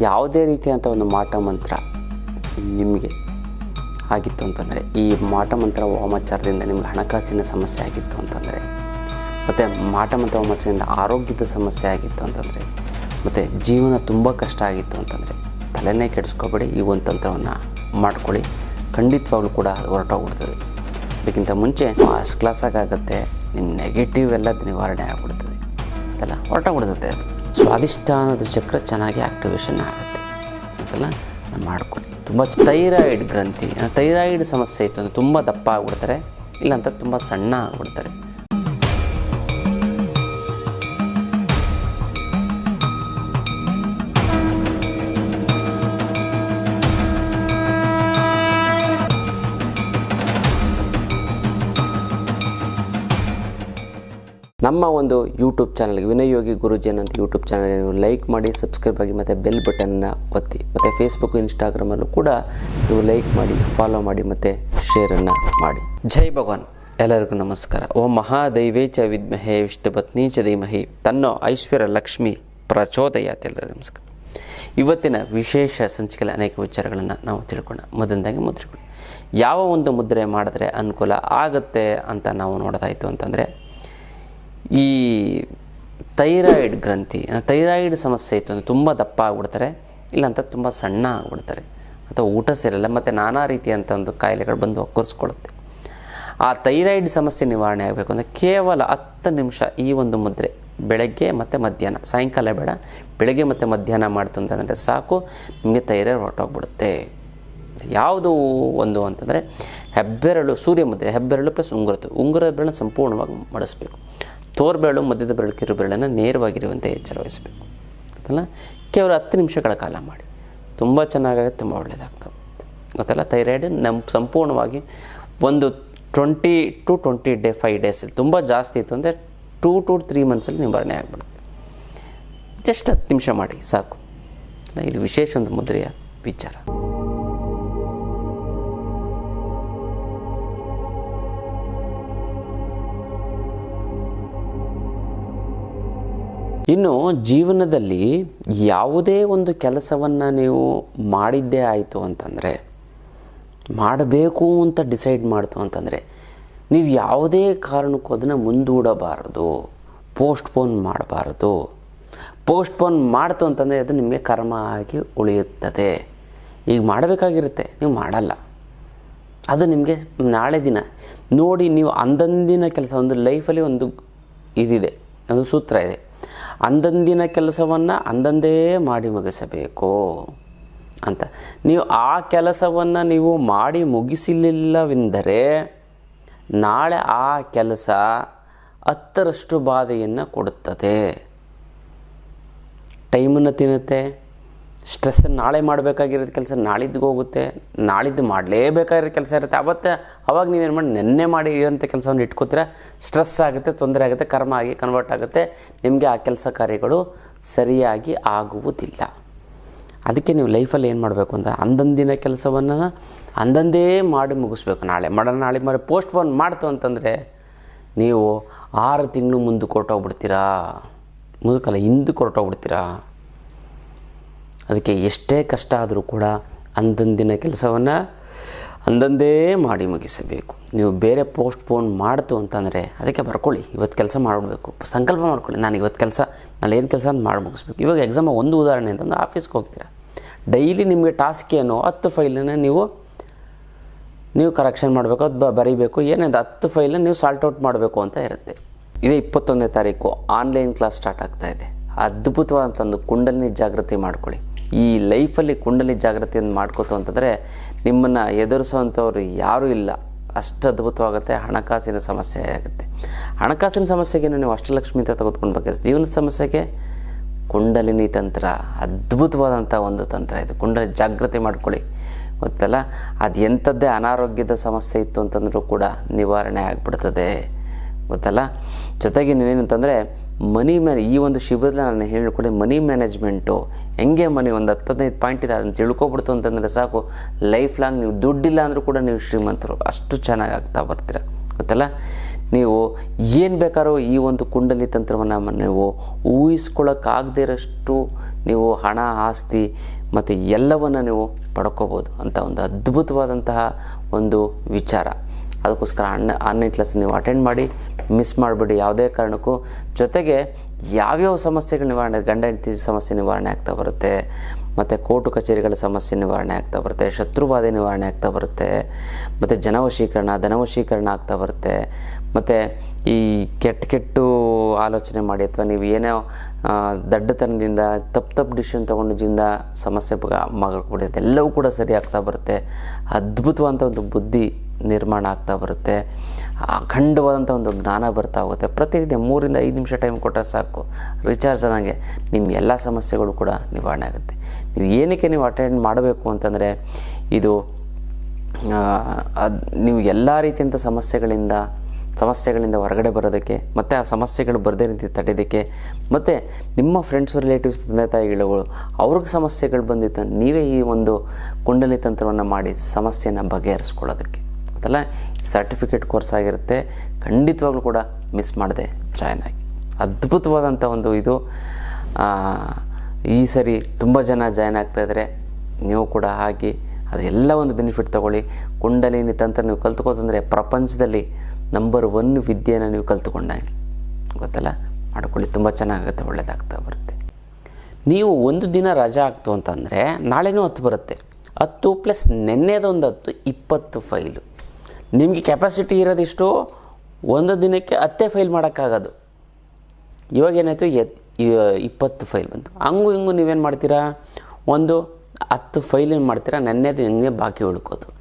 ಯಾವುದೇ ರೀತಿಯಾದಂಥ ಒಂದು ಮಾಟ ಮಂತ್ರ ನಿಮಗೆ ಆಗಿತ್ತು ಅಂತಂದರೆ, ಈ ಮಾಟ ಮಂತ್ರ ವಾಮಾಚಾರದಿಂದ ನಿಮಗೆ ಹಣಕಾಸಿನ ಸಮಸ್ಯೆ ಆಗಿತ್ತು ಅಂತಂದರೆ, ಮತ್ತು ಮಾಟ ಮಂತ್ರ ವಾಮಾಚಾರದಿಂದ ಆರೋಗ್ಯದ ಸಮಸ್ಯೆ ಆಗಿತ್ತು ಅಂತಂದರೆ, ಮತ್ತು ಜೀವನ ತುಂಬ ಕಷ್ಟ ಆಗಿತ್ತು ಅಂತಂದರೆ, ತಲೆನೇ ಕೆಡಿಸ್ಕೋಬೇಡಿ, ಈ ಒಂದು ತಂತ್ರವನ್ನು ಮಾಡ್ಕೊಳ್ಳಿ. ಖಂಡಿತವಾಗ್ಲೂ ಕೂಡ ಹೊರಟೋಗ್ಬಿಡ್ತದೆ. ಅದಕ್ಕಿಂತ ಮುಂಚೆ ಫಸ್ಟ್ ಕ್ಲಾಸಾಗುತ್ತೆ ನಿಮ್ಮ ನೆಗೆಟಿವ್ ಎಲ್ಲ ನಿವಾರಣೆ ಆಗಿಬಿಡ್ತದೆ. ಅದೆಲ್ಲ ಹೊರಟೋಗ್ಬಿಡ್ತದೆ ಅದು. ಸ್ವಾದಿಷ್ಟಾನದ ಚಕ್ರ ಚೆನ್ನಾಗಿ ಆಕ್ಟಿವೇಶನ್ ಆಗುತ್ತೆ. ಅದೆಲ್ಲ ಮಾಡ್ಕೊಳ್ಳಿ ತುಂಬ ಥೈರಾಯ್ಡ್ ಗ್ರಂಥಿ ಥೈರಾಯ್ಡ್ ಸಮಸ್ಯೆ ಇತ್ತು ಅಂದರೆ ತುಂಬ ದಪ್ಪ ಆಗ್ಬಿಡ್ತಾರೆ ಇಲ್ಲಾಂತ ತುಂಬ ಸಣ್ಣ ಆಗ್ಬಿಡ್ತಾರೆ. ನಮ್ಮ ಒಂದು ಯೂಟ್ಯೂಬ್ ಚಾನಲ್ಗೆ ವಿನಯೋಗಿ ಯೋಗಿ ಗುರುಜಿ ಅನ್ನೋ ಯೂಟ್ಯೂಬ್ ಚಾನಲ್ ನೀವು ಲೈಕ್ ಮಾಡಿ ಸಬ್ಸ್ಕ್ರೈಬ್ ಆಗಿ ಮತ್ತು ಬೆಲ್ ಬಟನ್ನ ಒತ್ತಿ. ಮತ್ತು ಫೇಸ್ಬುಕ್ ಇನ್ಸ್ಟಾಗ್ರಾಮಲ್ಲೂ ಕೂಡ ನೀವು ಲೈಕ್ ಮಾಡಿ ಫಾಲೋ ಮಾಡಿ ಮತ್ತು ಶೇರನ್ನು ಮಾಡಿ. ಜೈ ಭಗವಾನ್. ಎಲ್ಲರಿಗೂ ನಮಸ್ಕಾರ. ಓಂ ಮಹಾದೈವೇ ಚ ವಿದ್ಮಹೇ ವಿಷ್ಣುಪತ್ನಿ ಚ ಧೀಮಹಿ ತನ್ನೋ ಐಶ್ವರ್ಯ ಲಕ್ಷ್ಮಿ ಪ್ರಚೋದಯಾತ್ ಎಲ್ಲರಿಗೂ ನಮಸ್ಕಾರ. ಇವತ್ತಿನ ವಿಶೇಷ ಸಂಚಿಕೆಯಲ್ಲಿ ಅನೇಕ ವಿಚಾರಗಳನ್ನು ನಾವು ತಿಳ್ಕೊಳ್ಳೋಣ. ಮೊದಲನೇದಾಗಿ ಮುದ್ರೆಗಳು. ಯಾವ ಒಂದು ಮುದ್ರೆ ಮಾಡಿದ್ರೆ ಅನುಕೂಲ ಆಗುತ್ತೆ ಅಂತ ನಾವು ನೋಡೋದಾಯಿತು ಅಂತಂದರೆ ಈ ಥೈರಾಯ್ಡ್ ಗ್ರಂಥಿ ಥೈರಾಯ್ಡ್ ಸಮಸ್ಯೆ ಇತ್ತು ಅಂದರೆ ತುಂಬ ದಪ್ಪ ಆಗ್ಬಿಡ್ತಾರೆ, ಇಲ್ಲಾಂತ ತುಂಬ ಸಣ್ಣ ಆಗ್ಬಿಡ್ತಾರೆ. ಅಥವಾ ಊಟ ಸೇರಲ್ಲ, ಮತ್ತು ನಾನಾ ರೀತಿಯಂಥ ಒಂದು ಕಾಯಿಲೆಗಳು ಬಂದು ಒಕ್ಕರಿಸ್ಕೊಳ್ಳುತ್ತೆ ಆ ಥೈರಾಯ್ಡ್ ಸಮಸ್ಯೆ ನಿವಾರಣೆ ಆಗಬೇಕು ಅಂದರೆ ಕೇವಲ ಹತ್ತು ನಿಮಿಷ ಈ ಒಂದು ಮುದ್ರೆ, ಬೆಳಗ್ಗೆ ಮತ್ತು ಮಧ್ಯಾಹ್ನ, ಸಾಯಂಕಾಲ ಬೇಡ, ಬೆಳಗ್ಗೆ ಮತ್ತು ಮಧ್ಯಾಹ್ನ ಮಾಡ್ತು ಅಂತಂದರೆ ಸಾಕು, ನಿಮಗೆ ಥೈರಾಯ್ಡ್ ಹೊರಟೋಗ್ಬಿಡುತ್ತೆ. ಯಾವುದು ಒಂದು ಅಂತಂದರೆ ಹೆಬ್ಬೆರಳು, ಸೂರ್ಯ ಮುದ್ರೆ, ಹೆಬ್ಬೆರಳು ಪ್ಲಸ್ ಉಂಗುರದ್ದು ಉಂಗುರ ಬೆರಳನ್ನು ಸಂಪೂರ್ಣವಾಗಿ ಮಡಿಸ್ಬೇಕು. ತೋರ್ಬೆರಳು ಮಧ್ಯದ ಬೆರಳು ಕಿರುಬೆರಳನ್ನು ನೇರವಾಗಿರುವಂತೆ ಎಚ್ಚರ ವಹಿಸಬೇಕು ಗೊತ್ತಲ್ಲ? ಕೇವಲ ಹತ್ತು ನಿಮಿಷಗಳ ಕಾಲ ಮಾಡಿ. ತುಂಬ ಚೆನ್ನಾಗಾಗುತ್ತೆ, ತುಂಬ ಒಳ್ಳೆಯದಾಗ್ತವೆ ಗೊತ್ತಲ್ಲ? ಥೈರಾಯ್ಡ್ ನಮ್ಮ ಸಂಪೂರ್ಣವಾಗಿ ಒಂದು twenty to twenty day, five days ತುಂಬ ಜಾಸ್ತಿ ಇತ್ತು ಅಂದರೆ ಟೂ ಟು ತ್ರೀ ಮಂತ್ಸಲ್ಲಿ ನಿವಾರಣೆ ಆಗಿಬಿಡುತ್ತೆ. ಜಸ್ಟ್ ಹತ್ತು ನಿಮಿಷ ಮಾಡಿ, ಸಾಕು. ಇದು ವಿಶೇಷ ಒಂದು ಮುದ್ರೆಯ ವಿಚಾರ. ಇನ್ನು ಜೀವನದಲ್ಲಿ ಯಾವುದೇ ಒಂದು ಕೆಲಸವನ್ನು ನೀವು ಮಾಡಿದ್ದೇ ಆಯಿತು ಅಂತಂದರೆ, ಮಾಡಬೇಕು ಅಂತ ಡಿಸೈಡ್ ಮಾಡ್ತು ಅಂತಂದರೆ, ನೀವು ಯಾವುದೇ ಕಾರಣಕ್ಕೂ ಅದನ್ನು ಮುಂದೂಡಬಾರದು, ಪೋಸ್ಟ್ಪೋನ್ ಮಾಡಬಾರದು. ಪೋಸ್ಟ್ಪೋನ್ ಮಾಡ್ತು ಅಂತಂದರೆ ಅದು ನಿಮಗೆ ಕರ್ಮ ಆಗಿ ಉಳಿಯುತ್ತದೆ. ಈಗ ಮಾಡಬೇಕಾಗಿರುತ್ತೆ, ನೀವು ಮಾಡಲ್ಲ. ಅದು ನಿಮಗೆ ನಾಳೆ ದಿನ. ನೋಡಿ, ನೀವು ಅಂದಂದಿನ ಕೆಲಸ, ಒಂದು ಲೈಫಲ್ಲಿ ಒಂದು ಇದಿದೆ, ಒಂದು ಸೂತ್ರ ಇದೆ. ಅಂದಂದಿನ ಕೆಲಸವನ್ನು ಅಂದಂದೇ ಮಾಡಿ ಮುಗಿಸಬೇಕು ಅಂತ. ನೀವು ಆ ಕೆಲಸವನ್ನು ನೀವು ಮಾಡಿ ಮುಗಿಸಲಿಲ್ಲವೆಂದರೆ ನಾಳೆ ಆ ಕೆಲಸ ಹತ್ತರಷ್ಟು ಬಾಧೆಯನ್ನು ಕೊಡುತ್ತದೆ. ಟೈಮನ್ನು ತಿನ್ನುತ್ತೆ. ಸ್ಟ್ರೆಸ್ ನಾಳೆ ಮಾಡಬೇಕಾಗಿರೋದು ಕೆಲಸ ನಾಳಿದ್ದು ಹೋಗುತ್ತೆ, ನಾಳಿದ್ದು ಮಾಡಲೇಬೇಕಾಗಿರೋ ಕೆಲಸ ಇರುತ್ತೆ. ಅವತ್ತು ಅವಾಗ ನೀವೇನು ಮಾಡಿ, ನೆನ್ನೆ ಮಾಡಿ ಇರೋಂಥ ಕೆಲಸವನ್ನು ಇಟ್ಕೋತೀರ ಸ್ಟ್ರೆಸ್ ಆಗುತ್ತೆ, ತೊಂದರೆ ಆಗುತ್ತೆ, ಕರ್ಮ ಆಗಿ ಕನ್ವರ್ಟ್ ಆಗುತ್ತೆ. ನಿಮಗೆ ಆ ಕೆಲಸ ಕಾರ್ಯಗಳು ಸರಿಯಾಗಿ ಆಗುವುದಿಲ್ಲ. ಅದಕ್ಕೆ ನೀವು ಲೈಫಲ್ಲಿ ಏನು ಮಾಡಬೇಕು ಅಂತ, ಅಂದಂದಿನ ಕೆಲಸವನ್ನು ಅಂದಂದೇ ಮಾಡಿ ಮುಗಿಸ್ಬೇಕು. ನಾಳೆ ಮಾಡೋಣ ನಾಳೆ ಮಾಡಿ ಪೋಸ್ಟ್ ಪೋನ್ ಮಾಡ್ತು ಅಂತಂದರೆ ನೀವು ಆರು ತಿಂಗಳು ಮುಂದಕ್ಕೆ ಹೊರಟೋಗ್ಬಿಡ್ತೀರಾ ಮುಂದಕ್ಕಲ್ಲ ಹಿಂದಕ್ಕೆ ಹೊರಟೋಗ್ಬಿಡ್ತೀರಾ ಅದಕ್ಕೆ ಎಷ್ಟೇ ಕಷ್ಟ ಆದರೂ ಕೂಡ ಅಂದಂದಿನ ಕೆಲಸವನ್ನು ಅಂದಂದೇ ಮಾಡಿ ಮುಗಿಸಬೇಕು. ನೀವು ಬೇರೆ ಪೋಸ್ಟ್ ಪೋನ್ ಮಾಡ್ತು ಅಂತಂದರೆ ಅದಕ್ಕೆ ಬರ್ಕೊಳ್ಳಿ. ಇವತ್ತು ಕೆಲಸ ಮಾಡಬೇಕು ಸಂಕಲ್ಪ ಮಾಡ್ಕೊಳ್ಳಿ. ನಾನು ಇವತ್ತು ಕೆಲಸ ನಾನು ಏನು ಕೆಲಸ ಅಂತ ಮಾಡಿ ಮುಗಿಸ್ಬೇಕು. ಇವಾಗ ಎಕ್ಸಾಮ್ ಒಂದು ಉದಾಹರಣೆ ಅಂತಂದ್ರೆ ಆಫೀಸ್ಗೆ ಹೋಗ್ತೀರಾ. ಡೈಲಿ ನಿಮಗೆ ಟಾಸ್ಕ್ ಏನು? ಹತ್ತು ಫೈಲನ್ನು ನೀವು ನೀವು ಕರೆಕ್ಷನ್ ಮಾಡಬೇಕು, ಅದು ಬರೀಬೇಕು. ಏನಿದೆ? ಹತ್ತು ಫೈಲನ್ನು ನೀವು ಸಾಲ್ಟ್ ಔಟ್ ಮಾಡಬೇಕು ಅಂತ ಇರುತ್ತೆ. ಇದೇ ಇಪ್ಪತ್ತೊಂದನೇ ತಾರೀಕು ಆನ್ಲೈನ್ ಕ್ಲಾಸ್ ಸ್ಟಾರ್ಟ್ ಆಗ್ತಾ ಇದೆ. ಅದ್ಭುತವಾದಂಥ ಒಂದು ಕುಂಡಲಿನಿ ಜಾಗೃತಿ ಮಾಡ್ಕೊಳ್ಳಿ. ಈ ಲೈಫಲ್ಲಿ ಕುಂಡಲಿ ಜಾಗೃತಿಯನ್ನು ಮಾಡ್ಕೋತು ಅಂತಂದರೆ ನಿಮ್ಮನ್ನು ಎದುರಿಸುವಂಥವ್ರು ಯಾರೂ ಇಲ್ಲ. ಅಷ್ಟು ಅದ್ಭುತವಾಗುತ್ತೆ. ಹಣಕಾಸಿನ ಸಮಸ್ಯೆ ಆಗುತ್ತೆ. ಹಣಕಾಸಿನ ಸಮಸ್ಯೆಗೆ ನೀವು ಅಷ್ಟಲಕ್ಷ್ಮಿ ಅಂತ ತೆಗೆದುಕೊಂಡು ಬೇಕಾದ್ರೆ ಜೀವನದ ಸಮಸ್ಯೆಗೆ ಕುಂಡಲಿನಿ ತಂತ್ರ. ಅದ್ಭುತವಾದಂಥ ಒಂದು ತಂತ್ರ ಇದು. ಕುಂಡಲಿ ಜಾಗೃತಿ ಮಾಡ್ಕೊಳ್ಳಿ. ಗೊತ್ತಲ್ಲ? ಅದು ಎಂಥದ್ದೇ ಅನಾರೋಗ್ಯದ ಸಮಸ್ಯೆ ಇತ್ತು ಅಂತಂದರೂ ಕೂಡ ನಿವಾರಣೆ ಆಗಿಬಿಡ್ತದೆ. ಗೊತ್ತಲ್ಲ? ಜೊತೆಗೆ ನೀವೇನಂತಂದರೆ ಮನಿ ಮ್ಯಾನೆ, ಈ ಒಂದು ಶಿಬಿರದಲ್ಲಿ ನಾನು ಹೇಳಿಕೊಡಿ ಮನಿ ಮ್ಯಾನೇಜ್ಮೆಂಟು, ಹೆಂಗೆ ಮನಿ ಒಂದು ಹತ್ತು ಹದಿನೈದು ಪಾಯಿಂಟ್ ಇದೆ, ಅದನ್ನು ತಿಳ್ಕೊಬಿಡ್ತು ಅಂತಂದರೆ ಸಾಕು. ಲೈಫ್ ಲಾಂಗ್ ನೀವು ದುಡ್ಡಿಲ್ಲ ಅಂದರೂ ಕೂಡ ನೀವು ಶ್ರೀಮಂತರು, ಅಷ್ಟು ಚೆನ್ನಾಗಿ ಆಗ್ತಾ ಬರ್ತೀರ. ಗೊತ್ತಲ್ಲ? ನೀವು ಏನು ಬೇಕಾದ್ರೂ ಈ ಒಂದು ಕುಂಡಲಿ ತಂತ್ರವನ್ನು ನೀವು ಊಹಿಸ್ಕೊಳ್ಳೋಕ್ಕಾಗದೇ ಇರೋಷ್ಟು ನೀವು ಹಣ, ಆಸ್ತಿ ಮತ್ತು ಎಲ್ಲವನ್ನು ನೀವು ಪಡ್ಕೋಬೋದು ಅಂತ ಒಂದು ಅದ್ಭುತವಾದಂತಹ ಒಂದು ವಿಚಾರ. ಅದಕ್ಕೋಸ್ಕರ ಆನ್ಲೈನ್ ಕ್ಲಾಸ್ ನೀವು ಅಟೆಂಡ್ ಮಾಡಿ ಮಿಸ್ ಮಾಡಿಬಿಡಿ. ಯಾವುದೇ ಕಾರಣಕ್ಕೂ ಜೊತೆಗೆ ಯಾವ್ಯಾವ ಸಮಸ್ಯೆಗಳು ನಿವಾರಣೆ, ಗಂಡ ಹೆಂಡತಿ ಸಮಸ್ಯೆ ನಿವಾರಣೆ ಆಗ್ತಾ ಬರುತ್ತೆ, ಮತ್ತು ಕೋರ್ಟು ಕಚೇರಿಗಳ ಸಮಸ್ಯೆ ನಿವಾರಣೆ ಆಗ್ತಾ ಬರುತ್ತೆ ಶತ್ರುಬಾಧೆ ನಿವಾರಣೆ ಆಗ್ತಾ ಬರುತ್ತೆ, ಮತ್ತು ಜನವಶೀಕರಣ, ಧನವಶೀಕರಣ ಆಗ್ತಾ ಬರುತ್ತೆ, ಮತ್ತು ಈ ಕೆಟ್ಟ ಕೆಟ್ಟು ಆಲೋಚನೆ ಮಾಡಿ ಅಥವಾ ನೀವು ಏನೋ ದಡ್ಡತನದಿಂದ, ತಪ್ಪು ತಪ್ಪು ಡಿಸಿಷನ್ ತೊಗೊಂಡು ಸಮಸ್ಯೆ ಸಮಸ್ಯೆ ಮಾಡ್ಕೊಡಿ ಎಲ್ಲವೂ ಕೂಡ ಸರಿ ಆಗ್ತಾ ಬರುತ್ತೆ. ಅದ್ಭುತವಾದಂಥ ಒಂದು ಬುದ್ಧಿ ನಿರ್ಮಾಣ ಆಗ್ತಾ ಬರುತ್ತೆ. ಅಖಂಡವಾದಂಥ ಒಂದು ಜ್ಞಾನ ಬರ್ತಾ ಹೋಗುತ್ತೆ. ಪ್ರತಿನಿತ್ಯ ಮೂರಿಂದ ಐದು ನಿಮಿಷ ಟೈಮ್ ಕೊಟ್ಟರೆ ಸಾಕು. ರಿಚಾರ್ಜ್ ಆದಂಗೆ ನಿಮ್ಮ ಎಲ್ಲ ಸಮಸ್ಯೆಗಳು ಕೂಡ ನಿವಾರಣೆ ಆಗುತ್ತೆ. ನೀವು ಏನಕ್ಕೆ ನೀವು ಅಟೆಂಡ್ ಮಾಡಬೇಕು ಅಂತಂದರೆ, ಇದು ಅದು, ನೀವು ಎಲ್ಲ ರೀತಿಯಂಥ ಸಮಸ್ಯೆಗಳಿಂದ ಸಮಸ್ಯೆಗಳಿಂದ ಹೊರಗಡೆ ಬರೋದಕ್ಕೆ, ಮತ್ತು ಆ ಸಮಸ್ಯೆಗಳು ಬರದೇ ರೀತಿ ತಡೆಯೋದಕ್ಕೆ, ಮತ್ತು ನಿಮ್ಮ ಫ್ರೆಂಡ್ಸ್ ರಿಲೇಟಿವ್ಸ್ ತಂದೆ ತಾಯಿಗಳು ಅವ್ರಿಗೆ ಸಮಸ್ಯೆಗಳು ಬಂದಿತ್ತು ನೀವೇ ಈ ಒಂದು ಕುಂಡಲಿ ತಂತ್ರವನ್ನು ಮಾಡಿ ಸಮಸ್ಯೆನ ಬಗೆಹರಿಸ್ಕೊಳ್ಳೋದಕ್ಕೆ. ಗೊತ್ತಲ್ಲ ಸರ್ಟಿಫಿಕೇಟ್ ಕೋರ್ಸ್ ಆಗಿರುತ್ತೆ. ಖಂಡಿತವಾಗ್ಲೂ ಕೂಡ ಮಿಸ್ ಮಾಡಿದೆ ಜಾಯ್ನ್ ಆಗಿ. ಅದ್ಭುತವಾದಂಥ ಒಂದು ಇದು. ಈ ಸರಿ ತುಂಬ ಜನ ಜಾಯ್ನ್ ಆಗ್ತಾಯಿದ್ರೆ ನೀವು ಕೂಡ ಹಾಕಿ ಅದೆಲ್ಲ ಒಂದು ಬೆನಿಫಿಟ್ ತೊಗೊಳ್ಳಿ. ಕುಂಡಲಿನಿ ತಂತ್ರ ನೀವು ಕಲ್ತ್ಕೋತಂದರೆ ಪ್ರಪಂಚದಲ್ಲಿ ನಂಬರ್ ಒನ್ ವಿದ್ಯೆನ ನೀವು ಕಲ್ತ್ಕೊಂಡಂಗೆ. ಗೊತ್ತಲ್ಲ? ಮಾಡ್ಕೊಳ್ಳಿ, ತುಂಬ ಚೆನ್ನಾಗುತ್ತೆ, ಒಳ್ಳೇದಾಗ್ತಾ ಬರುತ್ತೆ. ನೀವು ಒಂದು ದಿನ ರಜಾ ಆಗ್ತು ಅಂತಂದರೆ ನಾಳೆನೂ ಹತ್ತು ಬರುತ್ತೆ. ಹತ್ತು ಪ್ಲಸ್ ನೆನ್ನೆದೊಂದು ಹತ್ತು, ಇಪ್ಪತ್ತು ಫೈಲು ನಿಮಗೆ ಕೆಪಾಸಿಟಿ ಇರೋದಿಷ್ಟು ಒಂದು ದಿನಕ್ಕೆ ಹತ್ತೇ ಫೈಲ್ ಮಾಡೋಕ್ಕಾಗೋದು. ಇವಾಗ ಏನಾಯಿತು? ಎತ್ ಇಪ್ಪತ್ತು ಫೈಲ್ ಬಂತು. ಹಂಗು ಹಿಂಗು ನೀವೇನು ಮಾಡ್ತೀರಾ? ಒಂದು ಹತ್ತು ಫೈಲ್ ಏನು ಮಾಡ್ತೀರಾ? ನೆನ್ನೆದು ಹಿಂಗೆ ಬಾಕಿ ಉಳ್ಕೋದು.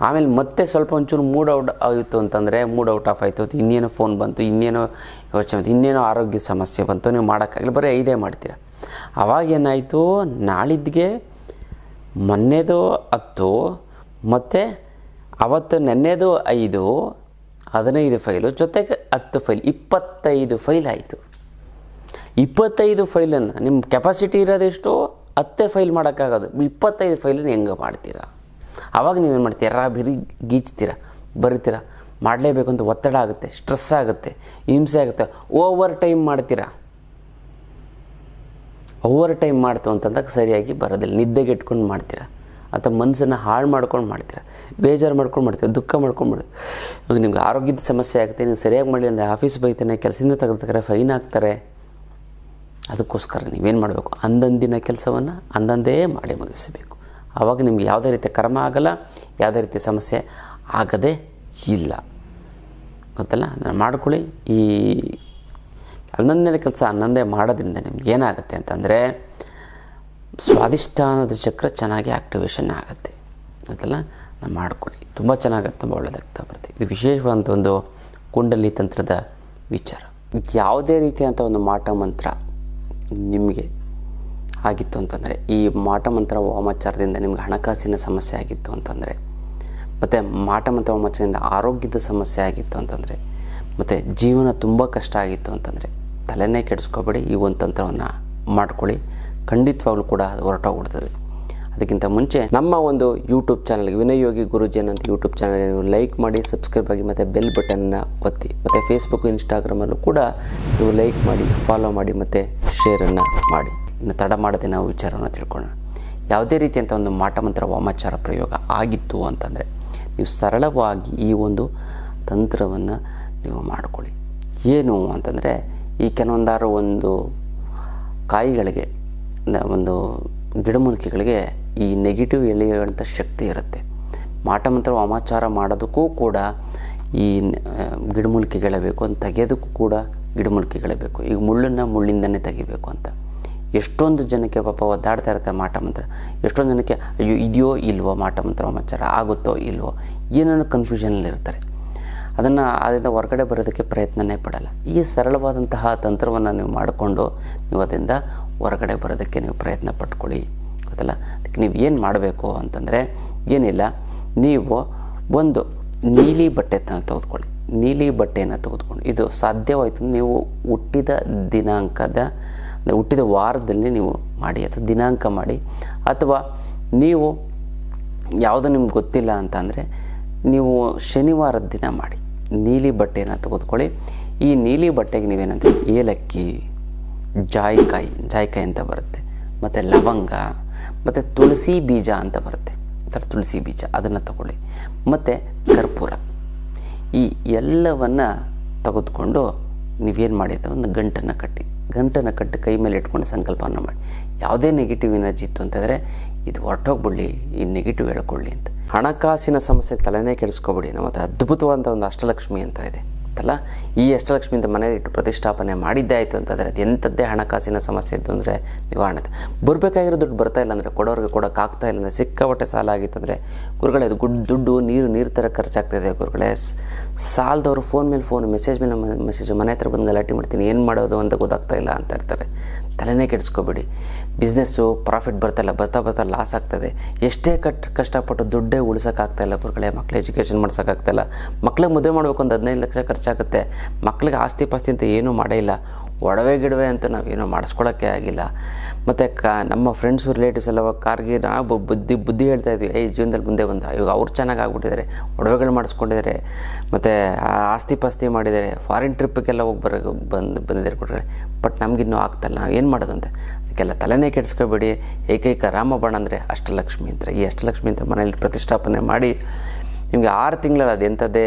ಆಮೇಲೆ ಮತ್ತೆ ಸ್ವಲ್ಪ ಒಂಚೂರು ಮೂಡ್ ಔಟ್ ಆಯಿತು ಅಂತಂದರೆ ಮೂಡ್ ಔಟ್ ಆಫ್ ಆಯಿತು ಇನ್ನೇನೋ ಫೋನ್ ಬಂತು, ಇನ್ನೇನೋ ಯೋಚನೆ ಬಂತು, ಇನ್ನೇನೋ ಆರೋಗ್ಯ ಸಮಸ್ಯೆ ಬಂತು, ನೀವು ಮಾಡೋಕ್ಕಾಗಲಿ ಬರೀ ಐದೇ ಮಾಡ್ತೀರಾ. ಅವಾಗ ಏನಾಯಿತು? ನಾಳಿದ್ದಿಗೆ ಮೊನ್ನೆದು ಹತ್ತು, ಮತ್ತು ಅವತ್ತು ನೆನ್ನೆದು ಐದು, ಹದಿನೈದು ಫೈಲು, ಜೊತೆಗೆ ಹತ್ತು ಫೈಲ್, ಇಪ್ಪತ್ತೈದು ಫೈಲ್ ಆಯಿತು. ಇಪ್ಪತ್ತೈದು ಫೈಲನ್ನು ನಿಮ್ಮ ಕೆಪಾಸಿಟಿ ಇರೋದೆಷ್ಟು ಹತ್ತೇ ಫೈಲ್ ಮಾಡೋಕ್ಕಾಗೋದು. ಇಪ್ಪತ್ತೈದು ಫೈಲನ್ನು ಹೆಂಗೆ ಮಾಡ್ತೀರಾ? ಆವಾಗ ನೀವೇನು ಮಾಡ್ತೀರಾ? ಬಿರಿ, ಗೀಚ್ತೀರಾ? ಬರಿತೀರಾ? ಮಾಡಲೇಬೇಕು ಅಂತ ಒತ್ತಡ ಆಗುತ್ತೆ, ಸ್ಟ್ರೆಸ್ ಆಗುತ್ತೆ, ಹಿಂಸೆ ಆಗುತ್ತೆ. ಓವರ್ ಟೈಮ್ ಮಾಡ್ತೀರಾ? ಓವರ್ ಟೈಮ್ ಮಾಡ್ತು ಅಂತಂದಾಗ ಸರಿಯಾಗಿ ಬರೋದಿಲ್ಲ. ನಿದ್ದೆಗೆ ಇಟ್ಕೊಂಡು ಮಾಡ್ತೀರಾ? ಅಥವಾ ಮನಸ್ಸನ್ನು ಹಾಳು ಮಾಡ್ಕೊಂಡು ಮಾಡ್ತೀರ. ಬೇಜಾರು ಮಾಡ್ಕೊಂಡು ಮಾಡ್ತೀರ, ದುಃಖ ಮಾಡ್ಕೊಂಡು ಮಾಡಿ ಇವಾಗ ನಿಮ್ಗೆ ಆರೋಗ್ಯದ ಸಮಸ್ಯೆ ಆಗುತ್ತೆ, ನೀವು ಸರಿಯಾಗಿ ಮಾಡಲಿ ಅಂದರೆ ಆಫೀಸ್ ಬೈತಾನೆ, ಕೆಲಸದಿಂದ ತೆಗೆದುತಾರೆ ಫೈನ್ ಹಾಕ್ತಾರೆ. ಅದಕ್ಕೋಸ್ಕರ ನೀವೇನು ಮಾಡಬೇಕು? ಅಂದಂದಿನ ಕೆಲಸವನ್ನು ಅಂದಂದೇ ಮಾಡಿ ಮುಗಿಸಬೇಕು. ಆವಾಗ ನಿಮ್ಗೆ ಯಾವುದೇ ರೀತಿಯ ಕರ್ಮ ಆಗಲ್ಲ, ಯಾವುದೇ ರೀತಿಯ ಸಮಸ್ಯೆ ಆಗದೇ ಇಲ್ಲ. ಗೊತ್ತಲ್ಲ? ಅದನ್ನು ಮಾಡ್ಕೊಳ್ಳಿ. ಈ ಹನ್ನೊಂದನೇ ಕೆಲಸ ಹನ್ನೊಂದೇ ಮಾಡೋದ್ರಿಂದ ನಿಮ್ಗೆ ಏನಾಗುತ್ತೆ ಅಂತಂದರೆ ಸ್ವಾದಿಷ್ಠಾನದ ಚಕ್ರ ಚೆನ್ನಾಗಿ ಆ್ಯಕ್ಟಿವೇಶನ್ ಆಗುತ್ತೆ. ಅದೆಲ್ಲ ನಾವು ಮಾಡ್ಕೊಳ್ಳಿ. ತುಂಬ ಚೆನ್ನಾಗತ್ತೆ, ತುಂಬ ಒಳ್ಳೆಯದಾಗ್ತಾ ಬರುತ್ತೆ. ಇದು ವಿಶೇಷವಾದಂಥ ಒಂದು ಕುಂಡಲಿ ತಂತ್ರದ ವಿಚಾರ. ಯಾವುದೇ ರೀತಿಯಾದಂಥ ಒಂದು ಮಾಟ ಮಂತ್ರ ನಿಮಗೆ ಆಗಿತ್ತು ಅಂತಂದರೆ, ಈ ಮಾಟ ಮಂತ್ರ ವಾಮಾಚಾರದಿಂದ ನಿಮ್ಗೆ ಹಣಕಾಸಿನ ಸಮಸ್ಯೆ ಆಗಿತ್ತು ಅಂತಂದರೆ, ಮತ್ತು ಮಾಟ ಮಂತ್ರ ವಾಮಾಚಾರದಿಂದ ಆರೋಗ್ಯದ ಸಮಸ್ಯೆ ಆಗಿತ್ತು ಅಂತಂದರೆ, ಮತ್ತು ಜೀವನ ತುಂಬ ಕಷ್ಟ ಆಗಿತ್ತು ಅಂತಂದರೆ, ತಲೆನೇ ಕೆಡಿಸ್ಕೋಬೇಡಿ, ಈ ಒಂದು ತಂತ್ರವನ್ನು ಮಾಡ್ಕೊಳ್ಳಿ. ಖಂಡಿತವಾಗ್ಲೂ ಕೂಡ ಹೊರಟೋಗ್ಬಿಡ್ತದೆ. ಅದಕ್ಕಿಂತ ಮುಂಚೆ ನಮ್ಮ ಒಂದು ಯೂಟ್ಯೂಬ್ ಚಾನಲ್ಗೆ ವಿನಯೋಗಿ ಯೋಗಿ ಗುರುಜಿ ಅನ್ನೋಂಥ ಯೂಟ್ಯೂಬ್ ಚಾನಲ್ ನೀವು ಲೈಕ್ ಮಾಡಿ, ಸಬ್ಸ್ಕ್ರೈಬ್ ಆಗಿ ಮತ್ತು ಬೆಲ್ ಬಟನ್ನ ಒತ್ತಿ, ಮತ್ತು ಫೇಸ್ಬುಕ್ ಇನ್ಸ್ಟಾಗ್ರಾಮಲ್ಲೂ ಕೂಡ ನೀವು ಲೈಕ್ ಮಾಡಿ ಫಾಲೋ ಮಾಡಿ, ಮತ್ತು ಶೇರನ್ನು ಮಾಡಿ. ಇನ್ನು ತಡ ಮಾಡದೆ ನಾವು ವಿಚಾರವನ್ನು ತಿಳ್ಕೊಳ್ಳೋಣ. ಯಾವುದೇ ರೀತಿಯಂಥ ಒಂದು ಮಾಟಮಂತ್ರ ವಾಮಾಚಾರ ಪ್ರಯೋಗ ಆಗಿತ್ತು ಅಂತಂದರೆ ನೀವು ಸರಳವಾಗಿ ಈ ಒಂದು ತಂತ್ರವನ್ನು ನೀವು ಮಾಡಿಕೊಳ್ಳಿ. ಏನು ಅಂತಂದರೆ ಈ ಕೆಲವೊಂದಾರು ಒಂದು ಕಾಯಿಗಳಿಗೆ ಒಂದು ಗಿಡಮೂಲಿಕೆಗಳಿಗೆ ಈ ನೆಗೆಟಿವ್ ಎಳೆಯುವಂಥ ಶಕ್ತಿ ಇರುತ್ತೆ. ಮಾಟ ಮಂತ್ರ ವಾಮಾಚಾರ ಮಾಡೋದಕ್ಕೂ ಕೂಡ ಈ ಗಿಡಮೂಲಿಕೆಗಳೇ ಬೇಕು ಅಂತ ತೆಗೆಯೋದಕ್ಕೂ ಕೂಡ ಗಿಡಮೂಲಿಕೆಗಳೇ ಬೇಕು. ಈಗ ಮುಳ್ಳನ್ನು ಮುಳ್ಳಿಂದನೇ ತೆಗಿಬೇಕು ಅಂತ. ಎಷ್ಟೊಂದು ಜನಕ್ಕೆ ಪಾಪ ಒದ್ದಾಡ್ತಾ ಇರುತ್ತೆ ಮಾಟ ಮಂತ್ರ. ಎಷ್ಟೊಂದು ಜನಕ್ಕೆ, ಅಯ್ಯೋ, ಇದೆಯೋ ಇಲ್ವೋ ಮಾಟ ಮಂತ್ರ ವಾಮಾಚಾರ ಆಗುತ್ತೋ ಇಲ್ವೋ? ಏನೇನೋ ಕನ್ಫ್ಯೂಷನಲ್ಲಿ ಇರ್ತಾರೆ. ಅದನ್ನು ಅದರಿಂದ ಹೊರಗಡೆ ಬರೋದಕ್ಕೆ ಪ್ರಯತ್ನನೇ ಪಡಲ್ಲ. ಈ ಸರಳವಾದಂತಹ ತಂತ್ರವನ್ನು ನೀವು ಮಾಡಿಕೊಂಡು ನೀವು ಅದರಿಂದ ಹೊರಗಡೆ ಬರೋದಕ್ಕೆ ನೀವು ಪ್ರಯತ್ನ ಪಟ್ಕೊಳ್ಳಿ. ಗೊತ್ತಲ್ಲ? ಅದಕ್ಕೆ ನೀವು ಏನು ಮಾಡಬೇಕು ಅಂತಂದರೆ ಏನಿಲ್ಲ, ನೀವು ಒಂದು ನೀಲಿ ಬಟ್ಟೆ ತೆಗೆದುಕೊಳ್ಳಿ. ನೀಲಿ ಬಟ್ಟೆಯನ್ನು ತೆಗೆದುಕೊಂಡು ಇದು ಸಾಧ್ಯವಾಯಿತು ನೀವು ಹುಟ್ಟಿದ ದಿನಾಂಕದ, ಅಂದರೆ ಹುಟ್ಟಿದ ವಾರದಲ್ಲಿ ನೀವು ಮಾಡಿ ಅಥವಾ ದಿನಾಂಕ ಮಾಡಿ. ಅಥವಾ ನೀವು ಯಾವುದು ನಿಮ್ಗೆ ಗೊತ್ತಿಲ್ಲ ಅಂತಂದರೆ ನೀವು ಶನಿವಾರದ ದಿನ ಮಾಡಿ. ನೀಲಿ ಬಟ್ಟೆಯನ್ನು ತೆಗೆದುಕೊಳ್ಳಿ. ಈ ನೀಲಿ ಬಟ್ಟೆಗೆ ನೀವೇನಂತ ಏಲಕ್ಕಿ, ಜಾಯಿಕಾಯಿ ಜಾಯಿಕಾಯಿ ಅಂತ ಬರುತ್ತೆ. ಮತ್ತು ಲವಂಗ, ಮತ್ತು ತುಳಸಿ ಬೀಜ ಅಂತ ಬರುತ್ತೆ. ಥರ ತುಳಸಿ ಬೀಜ, ಅದನ್ನು ತಗೊಳ್ಳಿ. ಮತ್ತು ಕರ್ಪೂರ. ಈ ಎಲ್ಲವನ್ನು ತೆಗೆದುಕೊಂಡು ನೀವೇನು ಮಾಡಿದ ಒಂದು ಗಂಟನ್ನು ಕಟ್ಟಿ. ಗಂಟನ್ನು ಕಟ್ಟಿ ಕೈ ಮೇಲೆ ಇಟ್ಕೊಂಡು ಸಂಕಲ್ಪವನ್ನು ಮಾಡಿ. ಯಾವುದೇ ನೆಗೆಟಿವ್ ಎನರ್ಜಿ ಇತ್ತು ಅಂತಂದರೆ ಇದು ಹೊರಟೋಗ್ಬಿಡ್ಲಿ, ಈ ನೆಗೆಟಿವ್ ಹೇಳ್ಕೊಳ್ಳಿ ಅಂತ. ಹಣಕಾಸಿನ ಸಮಸ್ಯೆ ತಲೆನೇ ಕೆಡಿಸ್ಕೊಬಿಡಿ. ನಮ್ಮ ಹತ್ರ ಅದ್ಭುತವಾದ ಒಂದು ಅಷ್ಟಲಕ್ಷ್ಮಿ ಅಂತ ಇದೆ. ಅಂತಲ್ಲ ಈ ಅಷ್ಟಲಕ್ಷ್ಮಿ ಅಂತ ಮನೇಲಿ ಇಟ್ಟು ಪ್ರತಿಷ್ಠಾಪನೆ ಮಾಡಿದ್ದೇ ಆಯಿತು ಅಂತಂದರೆ ಅದು ಎಂಥದ್ದೇ ಹಣಕಾಸಿನ ಸಮಸ್ಯೆ ಇತ್ತು ಅಂದರೆ ನಿವಾರಣೆ ಬರಬೇಕಾಗಿರೋ ದುಡ್ಡು ಬರ್ತಾ ಇಲ್ಲ ಅಂದರೆ ಕೊಡೋರಿಗೆ ಕೊಡೋಕ್ಕಾಗ್ತಾ ಇಲ್ಲ ಅಂದರೆ ಸಿಕ್ಕಾಪಟ್ಟೆ ಸಾಲ ಆಗಿತ್ತು ಅಂದರೆ ಗುರುಗಳೇ ಅದು ಗುಡ್ ದುಡ್ಡು, ನೀರು ನೀರು ಥರ ಖರ್ಚಾಗ್ತಾಯಿದೆ ಗುರುಗಳೇ. ಸಾಲದವರು ಫೋನ್ ಮೇಲೆ ಫೋನ್ ಮೆಸೇಜ್ ಮೇಲೆ ಮೆಸೇಜ್ ಮನೆ ಹತ್ರ ಬಂದು ಗಲಾಟೆ ಮಾಡ್ತೀನಿ, ಏನು ಮಾಡೋದು ಅಂತ ಗೊತ್ತಾಗ್ತಾ ಇಲ್ಲ ಅಂತ ಇರ್ತಾರೆ. ತಲೆನೇ ಕೆಡಿಸ್ಕೋಬೇಡಿ. ಬಿಸ್ನೆಸ್ಸು ಪ್ರಾಫಿಟ್ ಬರ್ತಾಯಿಲ್ಲ ಬರ್ತಾ ಬರ್ತಾ ಲಾಸ್ ಆಗ್ತದೆ. ಎಷ್ಟೇ ಕಟ್, ಕಷ್ಟಪಟ್ಟು ದುಡ್ಡೇ ಉಳಿಸೋಕ್ಕಾಗ್ತಾಯಿಲ್ಲ ಗುರುಗಳೇ, ಮಕ್ಳು ಎಜುಕೇಷನ್ ಮಾಡ್ಸೋಕ್ಕಾಗ್ತಾಯಿಲ್ಲ. ಮಕ್ಳಿಗೆ ಮದುವೆ ಮಾಡಬೇಕು ಒಂದು ಹದಿನೈದು ಲಕ್ಷ ಖರ್ಚಾಗುತ್ತೆ. ಮಕ್ಳಿಗೆ ಆಸ್ತಿ ಪಾಸ್ತಿ ಅಂತ ಏನೂ ಮಾಡೇ ಇಲ್ಲ. ಒಡವೆ ಗಿಡವೆ ಅಂತ ನಾವೇನೂ ಮಾಡಿಸ್ಕೊಳ್ಳೋಕ್ಕೆ ಆಗಿಲ್ಲ. ಮತ್ತು ಕ, ನಮ್ಮ ಫ್ರೆಂಡ್ಸು ರಿಲೇಟಿವ್ಸ್ ಎಲ್ಲ ಕಾರ್ಗೆ ನಾವು ಬುದ್ಧಿ ಬುದ್ಧಿ ಹೇಳ್ತಾ ಇದ್ವಿ, ಏಯ್, ಜೀವನದಲ್ಲಿ ಮುಂದೆ ಬಂದ. ಇವಾಗ ಅವ್ರು ಚೆನ್ನಾಗಿ ಆಗ್ಬಿಟ್ಟಿದ್ದಾರೆ. ಒಡವೆಗಳು ಮಾಡಿಸ್ಕೊಂಡಿದ್ದಾರೆ. ಮತ್ತು ಆಸ್ತಿ ಪಾಸ್ತಿ ಮಾಡಿದ್ದಾರೆ. ಫಾರಿನ್ ಟ್ರಿಪ್ಗೆಲ್ಲ ಹೋಗಿ ಬರೋ, ಬಂದು, ಬಂದಿದ್ದಾರೆ ಕೊಟ್ಟರೆ ಬಟ್ ನಮಗಿನ್ನೂ ಆಗ್ತಾಯಿಲ್ಲ ನಾವು ಏನು ಮಾಡೋದು ಅಂತ ಅದಕ್ಕೆಲ್ಲ ತಲೆನೇ ಕೆಡಿಸ್ಕೋಬೇಡಿ. ಏಕೈಕ ರಾಮಬಾಣ ಅಂದರೆ ಅಷ್ಟಲಕ್ಷ್ಮಿ ಅಂತ. ಈ ಅಷ್ಟಲಕ್ಷ್ಮಿ ಅಂತ ಮನೆಯಲ್ಲಿ ಪ್ರತಿಷ್ಠಾಪನೆ ಮಾಡಿ ನಿಮಗೆ ಆರು ತಿಂಗಳಲ್ಲಿ ಅದು ಎಂಥದ್ದೇ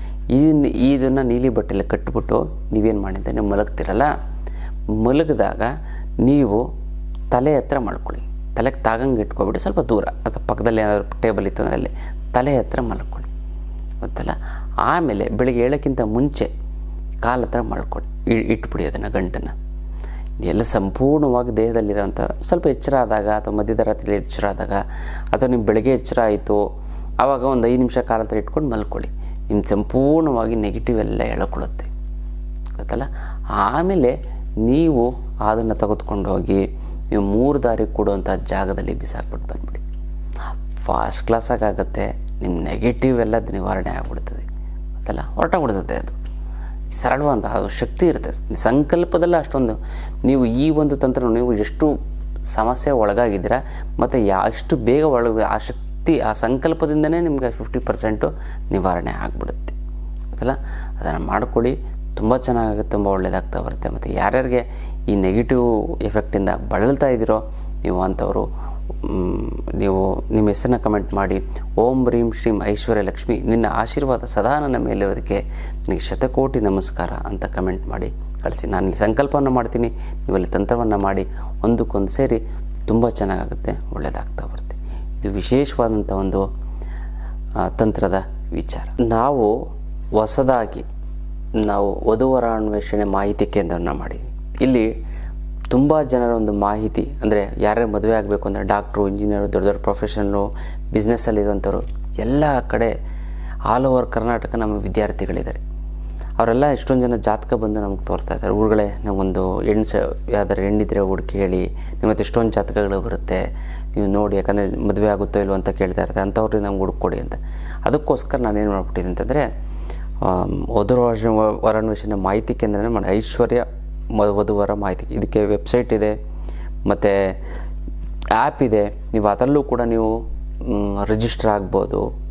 ಇದನ್ನು ಇದನ್ನು ನೀಲಿ ಬಟ್ಟೆಯಲ್ಲಿ ಕಟ್ಟಿಬಿಟ್ಟು ನೀವೇನು ಮಾಡಿದ್ದೆ? ನೀವು ಮಲಗ್ತಿರಲ್ಲ? ಮಲಗಿದಾಗ ನೀವು ತಲೆ ಹತ್ರ ಮಲ್ಕೊಳ್ಳಿ. ತಲೆಗೆ ತಾಗಂಗೆ ಇಟ್ಕೊಬಿಡಿ ಸ್ವಲ್ಪ ದೂರ, ಅಥವಾ ಪಕ್ಕದಲ್ಲಿ ಏನಾದರೂ ಟೇಬಲ್ ಇತ್ತು ಅಂದರೆ ಅಲ್ಲಿ ತಲೆ ಹತ್ರ ಮಲ್ಕೊಳ್ಳಿ. ಗೊತ್ತಲ್ಲ? ಆಮೇಲೆ ಬೆಳಿಗ್ಗೆ ಏಳಕ್ಕಿಂತ ಮುಂಚೆ ಕಾಲ ಹತ್ರ ಮಲ್ಕೊಳ್ಳಿ. ಇಟ್ಬಿಡಿ ಅದನ್ನು ಗಂಟನ್ನು. ಎಲ್ಲ ಸಂಪೂರ್ಣವಾಗಿ ದೇಹದಲ್ಲಿರೋಂಥ ಸ್ವಲ್ಪ ಎಚ್ಚರ ಆದಾಗ, ಅಥವಾ ಮಧ್ಯದ ರಾತ್ರಿ ಎಚ್ಚರ ಆದಾಗ, ಅಥವಾ ನೀವು ಬೆಳಗ್ಗೆ ಎಚ್ಚರ ಆಯಿತು ಆವಾಗ ಒಂದು ಐದು ನಿಮಿಷ ಕಾಲ ಹತ್ರ ಇಟ್ಕೊಂಡು ಮಲ್ಕೊಳ್ಳಿ. ನಿಮ್ಮ ಸಂಪೂರ್ಣವಾಗಿ ನೆಗೆಟಿವ್ ಎಲ್ಲ ಎಳ್ಕೊಳ್ಳುತ್ತೆ. ಗೊತ್ತಲ್ಲ? ಆಮೇಲೆ ನೀವು ಅದನ್ನು ತೆಗೆದುಕೊಂಡು ಹೋಗಿ ನೀವು ಮೂರು ದಾರಿ ಕೊಡುವಂಥ ಜಾಗದಲ್ಲಿ ಬಿಸಾಕ್ಬಿಟ್ಟು ಬಂದ್ಬಿಡಿ. ಫಾಸ್ಟ್ ಕ್ಲಾಸಾಗುತ್ತೆ ನಿಮ್ಮ ನೆಗೆಟಿವ್ ಎಲ್ಲ ನಿವಾರಣೆ ಆಗಿಬಿಡ್ತದೆ. ಗೊತ್ತಲ್ಲ? ಹೊರಟೋಗ್ಬಿಡ್ತದೆ ಅದು. ಸರಳವಾದ ಶಕ್ತಿ ಇರುತ್ತೆ. ಸಂಕಲ್ಪದಲ್ಲ ಅಷ್ಟೊಂದು, ನೀವು ಈ ಒಂದು ತಂತ್ರ ನೀವು ಎಷ್ಟು ಸಮಸ್ಯೆ ಒಳಗಾಗಿದ್ದೀರಾ, ಮತ್ತು ಯಾ ಎಷ್ಟು ಬೇಗ ಒಳಗೆ ಆ ಶಕ್ತಿ ಆ ಸಂಕಲ್ಪದಿಂದನೇ ನಿಮಗೆ ಫಿಫ್ಟಿ ಪರ್ಸೆಂಟು ನಿವಾರಣೆ ಆಗಿಬಿಡುತ್ತೆ. ಅದಲ್ಲ ಅದನ್ನು ಮಾಡ್ಕೊಳ್ಳಿ. ತುಂಬ ಚೆನ್ನಾಗುತ್ತೆ ತುಂಬ ಒಳ್ಳೆಯದಾಗ್ತಾ ಬರುತ್ತೆ. ಮತ್ತು ಯಾರ್ಯಾರಿಗೆ ಈ ನೆಗೆಟಿವ್ ಎಫೆಕ್ಟಿಂದ ಬಳಲ್ತಾ ಇದ್ದೀರೋ ನೀವು ಅಂಥವರು ನೀವು ನಿಮ್ಮ ಹೆಸರನ್ನ ಕಮೆಂಟ್ ಮಾಡಿ, ಓಂ ರೀಂ ಶ್ರೀಂ ಐಶ್ವರ್ಯ ಲಕ್ಷ್ಮಿ, ನಿನ್ನ ಆಶೀರ್ವಾದ ಸದಾ ನನ್ನ ಮೇಲೆ ಅದಕ್ಕೆ ನನಗೆ ಶತಕೋಟಿ ನಮಸ್ಕಾರ ಅಂತ ಕಮೆಂಟ್ ಮಾಡಿ ಕಳಿಸಿ. ನಾನು ಇಲ್ಲಿ ಸಂಕಲ್ಪವನ್ನು ಮಾಡ್ತೀನಿ. ನೀವಲ್ಲಿ ತಂತ್ರವನ್ನು ಮಾಡಿ ಒಂದಕ್ಕೊಂದು ಸೇರಿ ತುಂಬ ಚೆನ್ನಾಗಾಗುತ್ತೆ ಒಳ್ಳೆಯದಾಗ್ತಾ ಬರುತ್ತೆ. ಇದು ವಿಶೇಷವಾದಂಥ ಒಂದು ತಂತ್ರದ ವಿಚಾರ. ನಾವು ಹೊಸದಾಗಿ ನಾವು ವಧುವರ ಅನ್ವೇಷಣೆ ಮಾಹಿತಿ ಕೇಂದ್ರವನ್ನು ಮಾಡಿದ್ವಿ. ಇಲ್ಲಿ ತುಂಬ ಜನರ ಒಂದು ಮಾಹಿತಿ, ಅಂದರೆ ಯಾರ್ಯಾರು ಮದುವೆ ಆಗಬೇಕು ಅಂದರೆ ಡಾಕ್ಟ್ರು, ಇಂಜಿನಿಯರು, ದೊಡ್ಡ ದೊಡ್ಡ ಪ್ರೊಫೆಷನ್ನು ಬಿಸ್ನೆಸ್ಸಲ್ಲಿರುವಂಥವ್ರು ಎಲ್ಲ ಕಡೆ ಆಲ್ ಓವರ್ ಕರ್ನಾಟಕ ನಮ್ಮ ವಿದ್ಯಾರ್ಥಿಗಳಿದ್ದಾರೆ. ಅವರೆಲ್ಲ ಎಷ್ಟೊಂದು ಜನ ಜಾತಕ ಬಂದು ನಮಗೆ ತೋರಿಸ್ತಾ ಇದ್ದಾರೆ. ಊರುಗಳೇ ನಾವೊಂದು ಹೆಣ್ಣು ಸ ಯಾವ್ದಾರು ಹೆಣ್ಣಿದ್ರೆ ಹುಡುಕಿ ಕೇಳಿ ನಿಮ್ಮ ಎಷ್ಟೊಂದು ಜಾತಕಗಳು ಬರುತ್ತೆ, ನೀವು ನೋಡಿ, ಯಾಕಂದರೆ ಮದುವೆ ಆಗುತ್ತೋ ಇಲ್ವೋ ಅಂತ ಕೇಳ್ತಾ ಇರ್ತಾರೆ. ಅಂಥವ್ರಿಗೆ ನಮ್ಗೆ ಹುಡುಕೊಡಿ ಅಂತ. ಅದಕ್ಕೋಸ್ಕರ ನಾನೇನು ಮಾಡ್ಬಿಟ್ಟಿದ್ದೆ ಅಂತಂದರೆ ವಧುವರ ವರಾನ್ವೇಷಣೆ ಮಾಹಿತಿ ಕೇಂದ್ರನೇ ಮಾಡಿ, ಐಶ್ವರ್ಯ ವಧುವರ ಮಾಹಿತಿ. ಇದಕ್ಕೆ ವೆಬ್ಸೈಟ್ ಇದೆ, ಮತ್ತು ಆ್ಯಪ್ ಇದೆ. ನೀವು ಅದರಲ್ಲೂ ಕೂಡ ನೀವು ರಿಜಿಸ್ಟರ್ ಆಗ್ಬೋದು.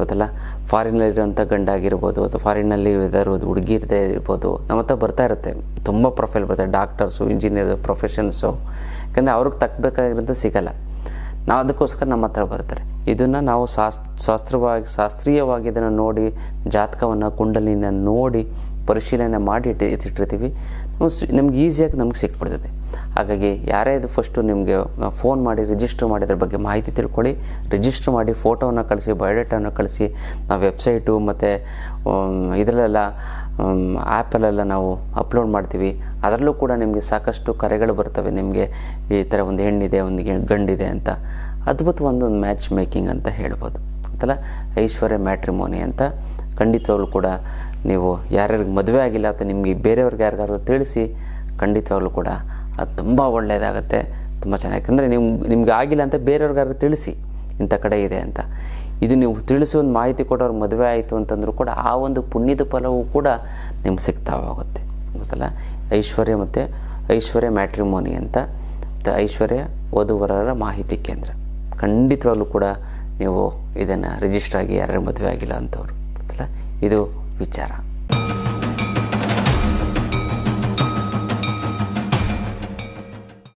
ಗೊತ್ತಲ್ಲ? ಫಾರಿನಲ್ಲಿರೋಂಥ ಗಂಡ ಆಗಿರ್ಬೋದು ಅಥವಾ ಫಾರಿನಲ್ಲಿ ಇದಾರು ಹುಡುಗಿರದೇ ಇರ್ಬೋದು, ನಮ್ಮ ಹತ್ರ ಬರ್ತಾ ಇರುತ್ತೆ. ತುಂಬ ಪ್ರೊಫೈಲ್ ಬರ್ತದೆ ಡಾಕ್ಟರ್ಸು ಇಂಜಿನಿಯರ್ ಪ್ರೊಫೆಷನ್ಸು ಯಾಕಂದರೆ ಅವ್ರಿಗೆ ತಕ್ಕಬೇಕಾಗಿರೋದು ಸಿಗಲ್ಲ. ನಾವು ಅದಕ್ಕೋಸ್ಕರ ನಮ್ಮ ಹತ್ರ ಬರ್ತಾರೆ. ಇದನ್ನು ನಾವು ಶಾಸ್, ಶಾಸ್ತ್ರವಾಗಿ, ಶಾಸ್ತ್ರೀಯವಾಗಿ ಇದನ್ನು ನೋಡಿ, ಜಾತಕವನ್ನು, ಕುಂಡಲಿನ ನೋಡಿ ಪರಿಶೀಲನೆ ಮಾಡಿ ಇಟ್ಟು ಇಟ್ಟಿರ್ತೀವಿ. ನಮ್ಗೆ ಈಸಿಯಾಗಿ ನಮ್ಗೆ ಸಿಕ್ಬಿಡ್ತದೆ. ಹಾಗಾಗಿ ಯಾರೇ ಇದು ಫಸ್ಟು ನಿಮಗೆ ಫೋನ್ ಮಾಡಿ ರಿಜಿಸ್ಟರ್ ಮಾಡಿದ್ರ ಬಗ್ಗೆ ಮಾಹಿತಿ ತಿಳ್ಕೊಳ್ಳಿ. ರಿಜಿಸ್ಟರ್ ಮಾಡಿ ಫೋಟೋವನ್ನು ಕಳಿಸಿ ಬಯೋಡೇಟಾವನ್ನು ಕಳಿಸಿ. ನಾವು ವೆಬ್ಸೈಟು ಮತ್ತು ಇದರಲ್ಲೆಲ್ಲ ಆ್ಯಪಲ್ಲೆಲ್ಲ ನಾವು ಅಪ್ಲೋಡ್ ಮಾಡ್ತೀವಿ. ಅದರಲ್ಲೂ ಕೂಡ ನಿಮಗೆ ಸಾಕಷ್ಟು ಕರೆಗಳು ಬರ್ತವೆ. ನಿಮಗೆ ಈ ಥರ ಒಂದು ಹೆಣ್ಣಿದೆ, ಒಂದು ಗಂಡಿದೆ ಅಂತ. ಅದ್ಭುತ ಒಂದು ಮ್ಯಾಚ್ ಮೇಕಿಂಗ್ ಅಂತ ಹೇಳ್ಬೋದು. ಅಂತಲ್ಲ ಐಶ್ವರ್ಯ ಮ್ಯಾಟ್ರಿಮೋನಿ ಅಂತ ಖಂಡಿತವಾಗ್ಲೂ ಕೂಡ ನೀವು ಯಾರ್ಯಾರಿಗೆ ಮದುವೆ ಆಗಿಲ್ಲ ಅಥವಾ ನಿಮಗೆ ಬೇರೆಯವ್ರಿಗೆ ಯಾರಿಗಾದ್ರು ತಿಳಿಸಿ, ಖಂಡಿತವಾಗಲೂ ಕೂಡ ಅದು ತುಂಬ ಒಳ್ಳೆಯದಾಗುತ್ತೆ. ತುಂಬ ಚೆನ್ನಾಗಿ. ಯಾಕಂದರೆ ನೀವು ನಿಮ್ಗೆ ಆಗಿಲ್ಲ ಅಂತ ಬೇರೆಯವ್ರಿಗಾದ್ರು ತಿಳಿಸಿ, ಇಂಥ ಕಡೆ ಇದೆ ಅಂತ. ಇದು ನೀವು ತಿಳಿಸಿ ಒಂದು ಮಾಹಿತಿ ಕೊಡೋರು ಮದುವೆ ಆಯಿತು ಅಂತಂದರೂ ಕೂಡ ಆ ಒಂದು ಪುಣ್ಯದ ಫಲವೂ ಕೂಡ ನಿಮ್ಗೆ ಸಿಗ್ತಾ ಹೋಗುತ್ತೆ ಗೊತ್ತಲ್ಲ? ಐಶ್ವರ್ಯ ಮತ್ತು ಐಶ್ವರ್ಯ ಮ್ಯಾಟ್ರಿಮೋನಿ ಅಂತ ಮತ್ತು ಐಶ್ವರ್ಯ ವಧುವರರ ಮಾಹಿತಿ ಕೇಂದ್ರ. ಖಂಡಿತವಾಗಲೂ ಕೂಡ ನೀವು ಇದನ್ನು ರಿಜಿಸ್ಟರ್ ಆಗಿ ಯಾರ್ಯಾರು ಮದುವೆ ಆಗಿಲ್ಲ ಅಂಥವ್ರು ಗೊತ್ತಲ್ಲ? ಇದು विचारा.